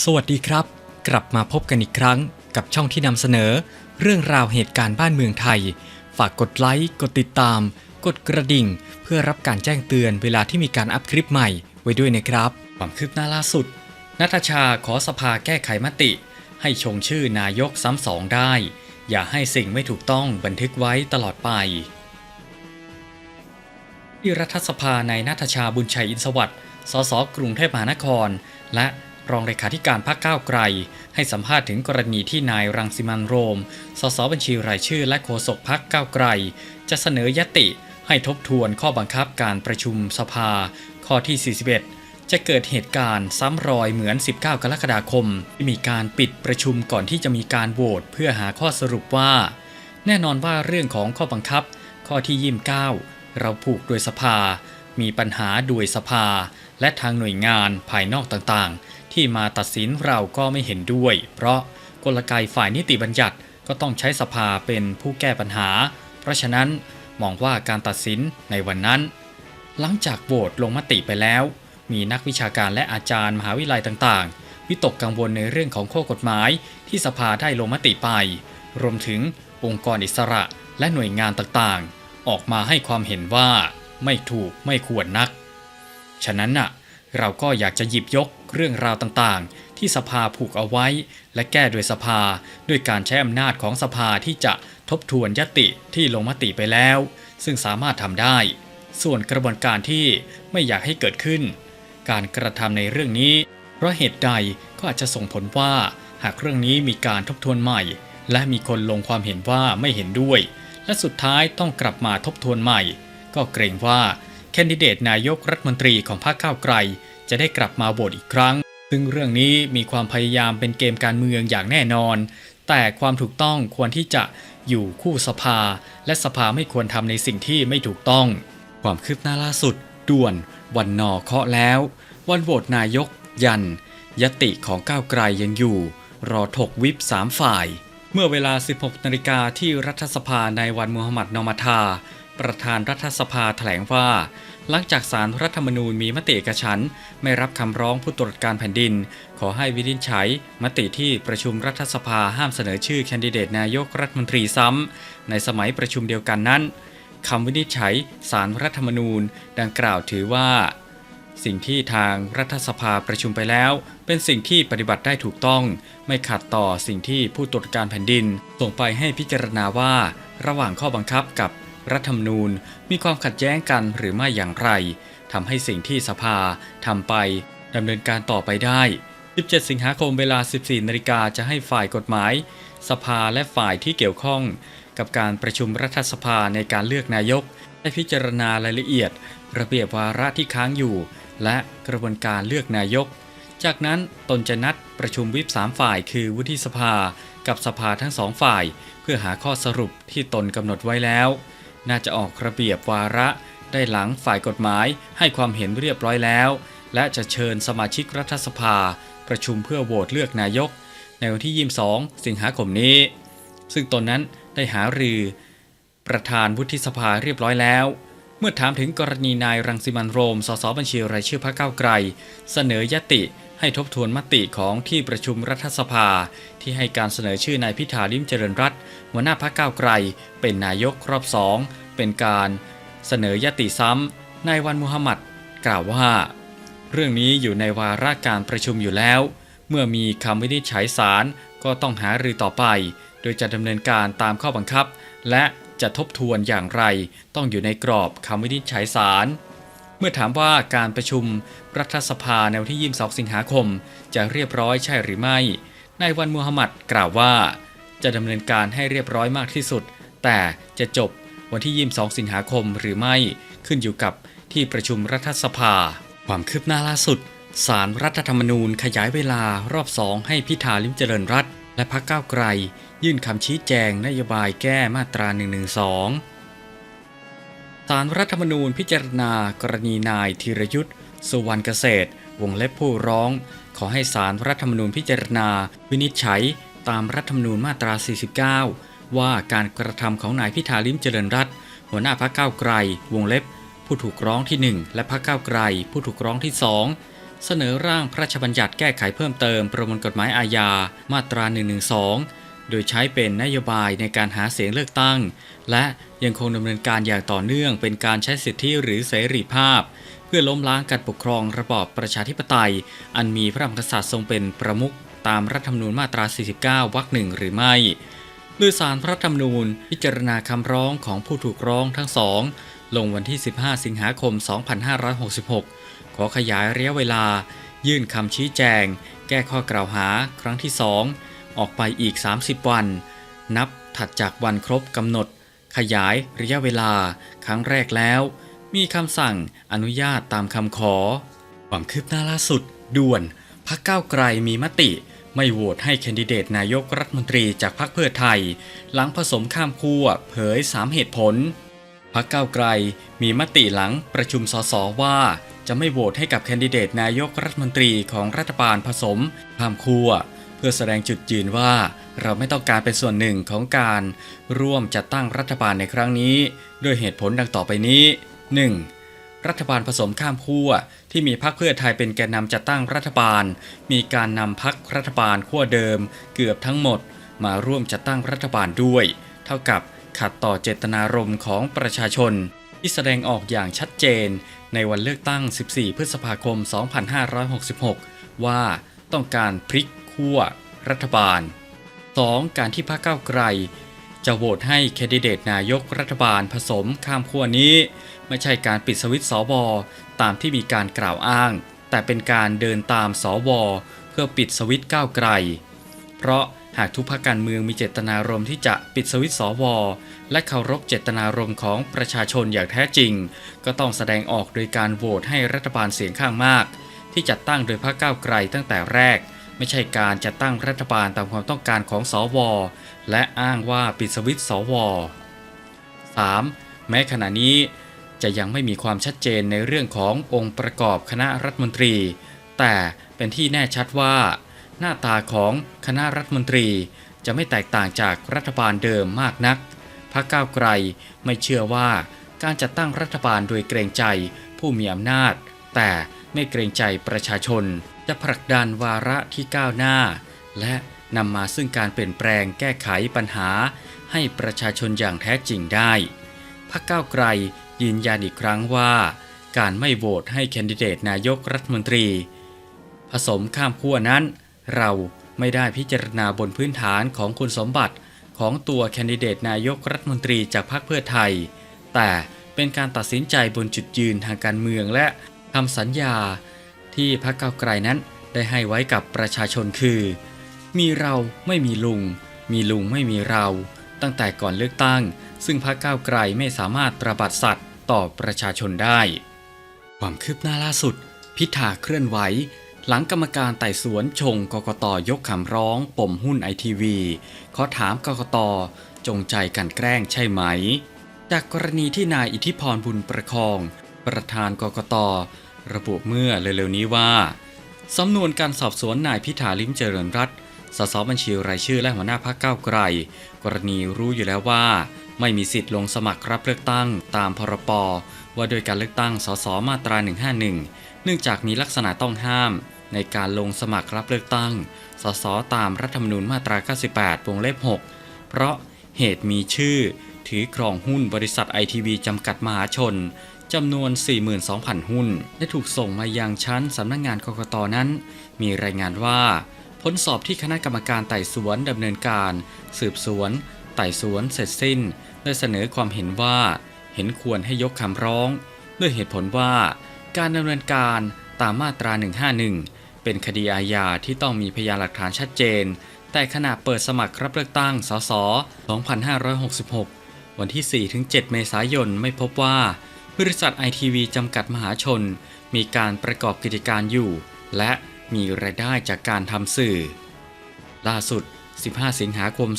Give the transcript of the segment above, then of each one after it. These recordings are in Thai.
สวัสดีครับ กลับมาพบกันอีกครั้งกับช่องที่นำเสนอ เรื่องราวเหตุการณ์บ้านเมืองไทย ฝากกดไลค์ กดติดตาม กดกระดิ่ง เพื่อรับการแจ้งเตือนเวลาที่มีการอัพคลิปใหม่ไว้ด้วยนะครับ ความคืบหน้าล่าสุด นัทชาขอสภาแก้ไขมติ ให้ชงชื่อนายกซ้ำสองได้ อย่าให้สิ่งไม่ถูกต้องบันทึกไว้ตลอดไปที่รัฐสภาในนัทชาบุญชัยอินสวัสดิ์ สสกรุงเทพมหานคร และ รองเลขาธิการพรรคก้าวไกล ให้สัมภาษณ์ถึงกรณีที่นายรังสิมันโรม สสบัญชีรายชื่อและโฆษกพรรคก้าวไกล จะเสนอยติ ให้ทบทวนข้อบังคับการประชุมสภา ข้อที่ 41 จะเกิดเหตุการณ์ซ้ำรอยเหมือน 19 กรกฎาคม ที่มีการปิดประชุมก่อนที่จะมีการโหวตเพื่อหาข้อสรุปว่า แน่นอนว่าเรื่องของข้อบังคับ ข้อที่ 29 เราผูกโดยสภามีปัญหาโดยสภาและทางหน่วยงานภายนอกต่างๆ ที่มาตัดสินเราก็ไม่เห็นด้วย เพราะกลไกฝ่ายนิติบัญญัติก็ต้องใช้สภาเป็นผู้แก้ปัญหา เพราะฉะนั้นมองว่าการตัดสินในวันนั้น หลังจากโหวตลงมติไปแล้ว มีนักวิชาการและอาจารย์มหาวิทยาลัยต่างๆ วิตกกังวลในเรื่องของข้อกฎหมายที่สภาได้ลงมติไป รวมถึงองค์กรอิสระและหน่วยงานต่างๆ ออกมาให้ความเห็นว่าไม่ถูกไม่ควรนัก ฉะนั้นน่ะ เราก็อยากจะหยิบยก เรื่องราวต่างๆ ที่สภาผูกเอาไว้ และแก้โดยสภาด้วยการใช้อำนาจของสภาที่จะทบทวนยติที่ลงมติไปแล้ว ซึ่งสามารถทำได้ ส่วนกระบวนการที่ไม่อยากให้เกิดขึ้น การกระทำในเรื่องนี้ เพราะเหตุใดก็อาจจะส่งผลว่าหากเรื่องนี้มีการทบทวนใหม่ และมีคนลงความเห็นว่าไม่เห็นด้วย และสุดท้ายต้องกลับมาทบทวนใหม่ ก็เกรงว่าแคนดิเดตนายกรัฐมนตรีของพรรคก้าวไกล จะได้กลับมาโหวตอีกครั้ง ซึ่งเรื่องนี้มีความพยายามเป็นเกมการเมืองอย่างแน่นอน แต่ความถูกต้องควรที่จะอยู่คู่สภา และสภาไม่ควรทำในสิ่งที่ไม่ถูกต้อง ความคืบหน้าล่าสุด ด่วน วันนอเคาะแล้ว วันโหวตนายก ยัน ยติของก้าวไกลยังอยู่ รอถกวิปสามฝ่าย เมื่อเวลา 16นาฬิกาที่รัฐสภาในวันมูฮัมหมัดนอมาทาประธานรัฐสภาแถลงว่า หลังจากสารรัฐธรรมนูญมีมติเอกฉันไม่รับคำร้องผู้ตรวจการแผ่นดิน ขอให้วินิจฉัย มติที่ประชุมรัฐสภาห้ามเสนอชื่อแคนดิเดตนายกรัฐมนตรีซ้ำ ในสมัยประชุมเดียวกันนั้นคำวินิจฉัยสารรัฐธรรมนูญ ดังกล่าวถือว่า สิ่งที่ทางรัฐสภาประชุมไปแล้ว เป็นสิ่งที่ปฏิบัติได้ถูกต้อง ไม่ขัดต่อสิ่งที่ผู้ตรวจการแผ่นดินส่งไปให้พิจารณาว่า ระหว่างข้อบังคับกับ รัฐธรรมนูญมีความขัดแย้งกันหรือไม่อย่างไรทำให้สิ่งที่สภาทำไปดำเนินการต่อไปได้ 17 สิงหาคมเวลา 14 นาฬิกาจะให้ฝ่ายกฎหมาย สภาและฝ่ายที่เกี่ยวข้อง กับการประชุมรัฐสภาในการเลือกนายก ได้พิจารณารายละเอียด ระเบียบวาระที่ค้างอยู่ และกระบวนการเลือกนายก จากนั้นตนจะนัดประชุมวิปสามฝ่ายคือวุฒิสภา กับสภาทั้งสองฝ่าย เพื่อหาข้อสรุปที่ตนกำหนดไว้แล้ว น่าจะออกระเบียบวาระได้หลังฝ่ายกฎหมายให้ความเห็นเรียบร้อยแล้ว และจะเชิญสมาชิกรัฐสภา ประชุมเพื่อโหวตเลือกนายก ในวันที่ 22 สิงหาคมนี้ ซึ่งตนนั้นได้หารือ ประธานวุฒิสภาเรียบร้อยแล้ว เมื่อถามถึงกรณีนายรังสิมันโรม สสบัญชีรายชื่อพรรคก้าวไกล เสนอยติ ให้ทบทวนมติของที่ประชุมรัฐสภา ที่ให้การเสนอชื่อนายพิธาลิมเจริญรัตหัวหน้าพรรคก้าวไกล เป็นนายกรอบสองเป็นการเสนอยติซ้ำนายวันมุฮัมมัดกล่าวว่า เรื่องนี้อยู่ในวาระการประชุมอยู่แล้ว เมื่อมีคำวินิจฉัยศาลก็ต้องหารือต่อไป โดยจะดำเนินการตามข้อบังคับ และจะทบทวนอย่างไร ต้องอยู่ในกรอบคำวินิจฉัยศาล มื่อถามว่าการประชุมรัฐสภาในวันที่ 22 สิงหาคม จะเรียบร้อยใช่หรือไม่ นายวันมูฮัมหมัดกล่าวว่า จะดำเนินการให้เรียบร้อยมากที่สุด แต่จะจบวันที่ 22 สิงหาคมหรือไม่ขึ้นอยู่กับที่ประชุมรัฐสภา ความคืบหน้าล่าสุด สารรัฐธรรมนูญขยายเวลารอบสองให้พิธาลิมเจริญรัตและพรรคก้าวไกล ยื่นคำชี้แจงนโยบายแก้มาตรา 112ารรัฐธรรมนูญพิจารณากรณีนายธีรยุทธ์สุวรรณเกษตร วงเล็บผู้ร้อง ขอให้สารรัฐธรรมนูญพิจารณา วินิจฉัย ตามรัฐธรรมนูญมาตรา 49 ว่าการกระทำของนายพิธาลิมเจริญรัตน์หัวหน้าพรรคก้าวไกล วงเล็บ ผู้ถูกร้องที่ 1 และพรรคก้าวไกล ผู้ถูกร้องที่ 2 เสนอร่างพระราชบัญญัติแก้ไขเพิ่มเติมประมวลกฎหมายอาญามาตรา 112 โดยใช้เป็นนโยบายในการหาเสียงเลือกตั้ง และยังคงดำเนินการอย่างต่อเนื่องเป็นการใช้สิทธิหรือเสรีภาพ เพื่อล้มล้างการปกครองระบอบประชาธิปไตย อันมีพระมหากษัตริย์ทรงเป็นประมุขตามรัฐธรรมนูญมาตรา 49 วรรคหนึ่งหรือไม่โดยสารพระธรรมนูญพิจารณาคำร้องของผู้ถูกร้องทั้งสองลงวันที่ 15 สิงหาคม 2566 ขอขยายระยะเวลา ยื่นคำชี้แจง แก้ข้อกล่าวหา ครั้งที่ 2 ออกไปอีก 30 วัน นับถัดจากวันครบกำหนด ขยายระยะเวลาครั้งแรกแล้ว มีคำสั่งอนุญาตตามคำขอ ความคืบหน้าล่าสุด ด่วนพักก้าวไกลมีมติ ไม่โหวตให้แคนดิเดตนายกรัฐมนตรีจากพรรคเพื่อไทย หลังผสมข้ามขั้วเผย 3 เหตุผลพักก้าวไกลมีมติหลังประชุมสสว่าจะไม่โหวตให้กับแคนดิเดตนายกรัฐมนตรีของรัฐบาลผสมข้ามขั้ว พื่อแสดงจุดยืนว่าเราไม่ต้องการเป็นส่วนหนึ่งของการร่วมจัดตั้งรัฐบาลในครั้งนี้ ด้วยเหตุผลดังต่อไปนี้ 1. รัฐบาลผสมข้ามขั้วที่มีพรรคเพื่อไทยเป็นแกนนำจัดตั้งรัฐบาล มีการนำพรรครัฐบาลขั้วเดิม เกือบทั้งหมด มาร่วมจัดตั้งรัฐบาลด้วย เท่ากับขัดต่อเจตนารมณ์ของประชาชน ที่แสดงออกอย่างชัดเจน ในวันเลือกตั้ง 14 พฤษภาคม 2566 ว่าต้องการพลิก ขั้วรัฐบาล 2. การที่พรรคก้าวไกล จะโหวตให้แคนดิเดตนายกรัฐบาลผสมข้ามขั้วนี้ ไม่ใช่การปิดสวิตช์สวตามที่มีการกล่าวอ้าง แต่เป็นการเดินตามสวเพื่อปิดสวิตก้าวไกล เพราะหากทุกพรรคการเมืองมีเจตนารมณ์ที่จะปิดสวิตช์สวและเคารพเจตนารมณ์ของประชาชนอย่างแท้จริง ก็ต้องแสดงออกโดยการโหวตให้รัฐบาลเสียงข้างมาก ที่จัดตั้งโดยพรรคก้าวไกลตั้งแต่แรก ไม่ใช่การจัดตั้งรัฐบาลตามความต้องการของสว และอ้างว่าปิดสวิตช์สว 3. แม้ขณะนี้จะยังไม่มีความชัดเจนในเรื่องขององค์ประกอบคณะรัฐมนตรี แต่เป็นที่แน่ชัดว่า หน้าตาของคณะรัฐมนตรีจะไม่แตกต่างจากรัฐบาลเดิมมากนักพรรคก้าวไกลไม่เชื่อว่าการจัดตั้งรัฐบาลโดยเกรงใจผู้มีอำนาจ แต่ไม่เกรงใจประชาชน จะผลักดันวาระที่ก้าวหน้า และนำมาซึ่งการเปลี่ยนแปลงแก้ไขปัญหา ให้ประชาชนอย่างแท้จริงได้พรรคก้าวไกลยืนยันอีกครั้งว่า การไม่โหวตให้แคนดิเดตนายกรัฐมนตรี ผสมข้ามขั้วนั้น เราไม่ได้พิจารณาบนพื้นฐานของคุณสมบัติของตัวแคนดิเดตนายกรัฐมนตรีจากพรรคเพื่อไทย แต่เป็นการตัดสินใจบนจุดยืนทางการเมืองและคำสัญญา ที่พรรคก้าวไกลนั้นได้ให้ไว้กับประชาชนคือ มีเราไม่มีลุง มีลุงไม่มีเรา ตั้งแต่ก่อนเลือกตั้ง ซึ่งพรรคก้าวไกลไม่สามารถตระบัดสัตว์ต่อประชาชนได้ ความคืบหน้าล่าสุด พิธาเคลื่อนไหว หลังกรรมการไต่สวนชงกกตยกคำร้อง ปมหุ้นไอทีวีขอถามกกตจงใจกันแกล้งใช่ไหม จากกรณีที่นายอิทธิพรบุญประคอง ประธานกกต ระบุเมื่อเร็วๆนี้ว่าสำนวนการสอบสวนนายพิธาลิมเจริญรัตสสบัญชีรายชื่อและหัวหน้าพรรคก้าไกล กรณีรู้อยู่แล้วว่า ไม่มีสิทธิ์ลงสมัครรับเลือกตั้งตามพรปว่าโดยการเลือกตั้งสสมาตรา 151 เนื่องจากมีลักษณะต้องห้าม ในการลงสมัครรับเลือกตั้งสสตามรัฐธรรมนูญมาตรา 98 วงเล็บ 6 เพราะเหตุมีชื่อ ถือครองหุ้นบริษัทไอทีวีจำกัดมหาชน จำนวน 42,000 หุ้นและถูกส่งมายังชั้นสำนักงงานกกตนั้น มีรายงานว่า ผลสอบที่คณะกรรมการไต่สวนดำเนินการ สืบสวน ไต่สวนเสร็จสิ้น ได้เสนอความเห็นว่า เห็นควรให้ยกคำร้อง ด้วยเหตุผลว่า การดำเนินการตามมาตรา 151 เป็นคดีอาญาที่ต้องมีพยานหลักฐานชัดเจน แต่ขณะเปิดสมัครรับเลือกตั้ง สส 2566 วันที่ 4-7 เมษายนไม่พบว่า บริษัทไอทีวีจำกัดมหาชน มีการประกอบกิจการอยู่ และมีรายได้จากการทำสื่อ ล่าสุด 15 สิงหาคม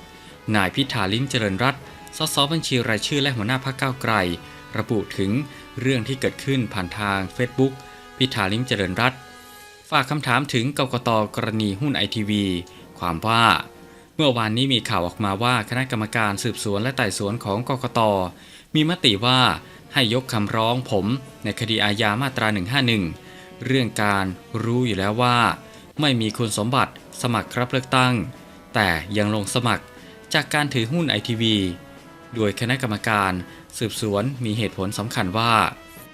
2566 นายพิธาลิ้มเจริญรัตน์สสบัญชีรายชื่อและหัวหน้าพรรคก้าวไกล ระบุถึงเรื่องที่เกิดขึ้นผ่านทาง Facebook พิธาลิ้มเจริญรัตน์ฝากคำถามถึงกกตกรณีหุ้นไอทีวีความว่าเมื่อวานนี้มีข่าวออกมาว่าคณะกรรมการสืบสวนและไต่สวนของกกต มีมติว่าให้ยกคำร้องผมในคดีอาญามาตรา 151 เรื่องการรู้อยู่แล้วว่า ไม่มีคุณสมบัติสมัครรับเลือกตั้ง แต่ยังลงสมัครจากการถือหุ้นไอทีวีโดยคณะกรรมการสืบสวนมีเหตุผลสำคัญว่า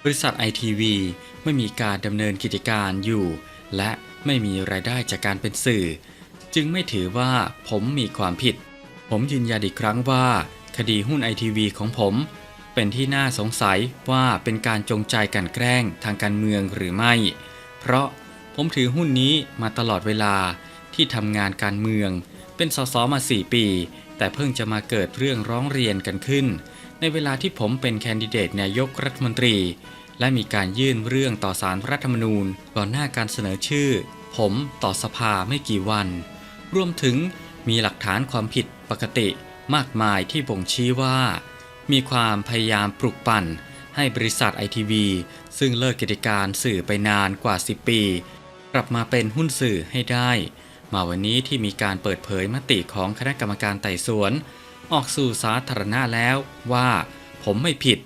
บริษัทไอทีวีไม่มีการดำเนินกิจการอยู่ และไม่มีรายได้จากการเป็นสื่อ จึงไม่ถือว่าผมมีความผิด ผมยืนยันอีกครั้งว่า คดีหุ้นไอทีวีของผม เป็นที่น่าสงสัยว่าเป็นการจงใจกันแกล้งทางการเมืองหรือไม่ เพราะผมถือหุ้นนี้มาตลอดเวลาที่ทำงานการเมือง เป็นสสมา4ปี แต่เพิ่งจะมาเกิดเรื่องร้องเรียนกันขึ้น ในเวลาที่ผมเป็นแคนดิเดตนายกรัฐมนตรี และมีการยื่นเรื่องต่อสารรัฐธรรมนูญก่อนหน้าการเสนอชื่อ ผมต่อสภาไม่กี่วัน รวมถึงมีหลักฐานความผิดปกติมากมายที่บ่งชี้ว่า มีความพยายามปลุกปั่น ให้บริษัทไอทีวีซึ่งเลิกกิจการสื่อไปนานกว่า 10 ปี กลับมาเป็นหุ้นสื่อให้ได้ มาวันนี้ที่มีการเปิดเผยมติของคณะกรรมการไต่สวน ออกสู่สาธารณะแล้วว่า ผมไม่ผิด